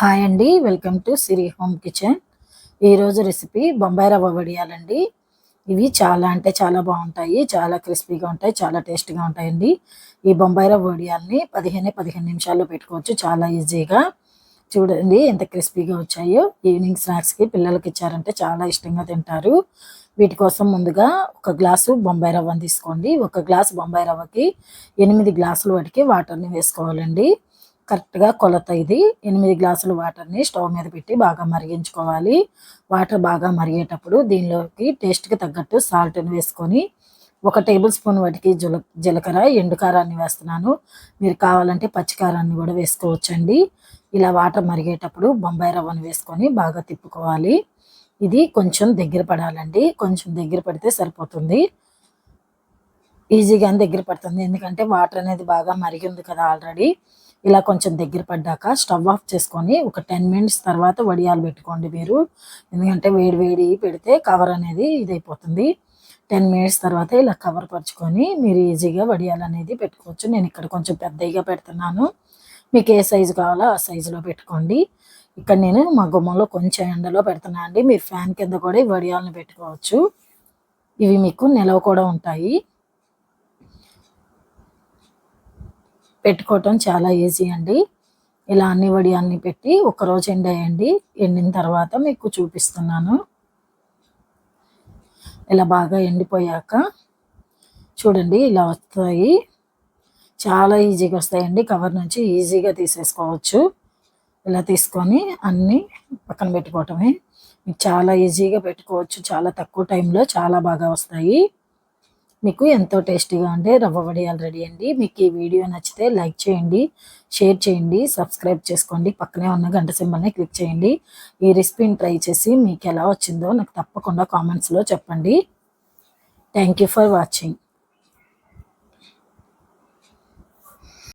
Hi అండి welcome to Siri home kitchen. ఈరోజు recipe Bombay రవ్వ వడియాలండి. ఇవి చాలా అంటే చాలా బాగుంటాయి చాలా క్రిస్పీగా ఉంటాయి చాలా టేస్ట్గా ఉంటాయండి. ఈ బొంబాయి రవ్వ వడియాల్ని పదిహేను పదిహేను నిమిషాల్లో పెట్టుకోవచ్చు చాలా ఈజీగా. చూడండి ఎంత క్రిస్పీగా వచ్చాయో. ఈవినింగ్ స్నాక్స్కి పిల్లలకి ఇచ్చారంటే చాలా ఇష్టంగా తింటారు. వీటి కోసం ముందుగా ఒక గ్లాసు బొంబాయి రవ్వని తీసుకోండి. ఒక గ్లాసు బొంబాయి రవ్వకి ఎనిమిది గ్లాసులు వాటికి వాటర్ని వేసుకోవాలండి. కరెక్ట్గా కొలత ఇది. ఎనిమిది గ్లాసుల వాటర్ని స్టవ్ మీద పెట్టి బాగా మరిగించుకోవాలి. వాటర్ బాగా మరిగేటప్పుడు దీనిలోకి టేస్ట్కి తగ్గట్టు సాల్ట్ని వేసుకొని ఒక టేబుల్ స్పూన్ వాటికి జుల జీలకర్ర ఎండు కారాన్ని వేస్తున్నాను. మీరు కావాలంటే పచ్చికారాన్ని కూడా వేసుకోవచ్చండి. ఇలా వాటర్ మరిగేటప్పుడు బొంబాయి రవ్వను వేసుకొని బాగా తిప్పుకోవాలి. ఇది కొంచెం దగ్గర పడాలండి. కొంచెం దగ్గర పడితే సరిపోతుంది. ఈజీగా దగ్గర పడుతుంది. ఎందుకంటే వాటర్ అనేది బాగా మరిగింది కదా ఆల్రెడీ. ఇలా కొంచెం దగ్గర పడ్డాక స్టవ్ ఆఫ్ చేసుకొని ఒక టెన్ మినిట్స్ తర్వాత వడియాలు పెట్టుకోండి మీరు. ఎందుకంటే వేడి వేడి పెడితే కవర్ అనేది ఇదైపోతుంది. టెన్ మినిట్స్ తర్వాత ఇలా కవర్ పరుచుకొని మీరు ఈజీగా వడియాలు అనేది పెట్టుకోవచ్చు. నేను ఇక్కడ కొంచెం పెద్దగా పెడుతున్నాను. మీకు ఏ సైజు కావాలో ఆ సైజులో పెట్టుకోండి. ఇక్కడ నేను మా గుమ్మంలో కొంచెం ఎండలో పెడుతున్నా అండి మీరు ఫ్యాన్ కింద కూడా ఈ వడియాలను పెట్టుకోవచ్చు. ఇవి మీకు నిలవ కూడా ఉంటాయి. పెట్టుకోవటం చాలా ఈజీ అండి. ఇలా అన్ని వడియాల్ని పెట్టి ఒకరోజు ఎండేయండి ఎండిన తర్వాత మీకు చూపిస్తున్నాను. ఇలా బాగా ఎండిపోయాక చూడండి ఇలా వస్తాయి. చాలా ఈజీగా వస్తాయండి. కవర్ నుంచి ఈజీగా తీసేసుకోవచ్చు. ఇలా తీసుకొని అన్నీ పక్కన పెట్టుకోవటమే. మీకు చాలా ఈజీగా పెట్టుకోవచ్చు. చాలా తక్కువ టైంలో చాలా బాగా వస్తాయి. మీకు ఎంతో టేస్టీగా ఉండే రవ్వ వడియాలు రెడీ అండి. మీకు ఈ వీడియో నచ్చితే లైక్ చేయండి షేర్ చేయండి సబ్స్క్రైబ్ చేసుకోండి. పక్కనే ఉన్న గంట సింబల్ని క్లిక్ చేయండి. ఈ రెసిపీని ట్రై చేసి మీకు ఎలా వచ్చిందో నాకు తప్పకుండా కామెంట్స్లో చెప్పండి. Thank you for watching.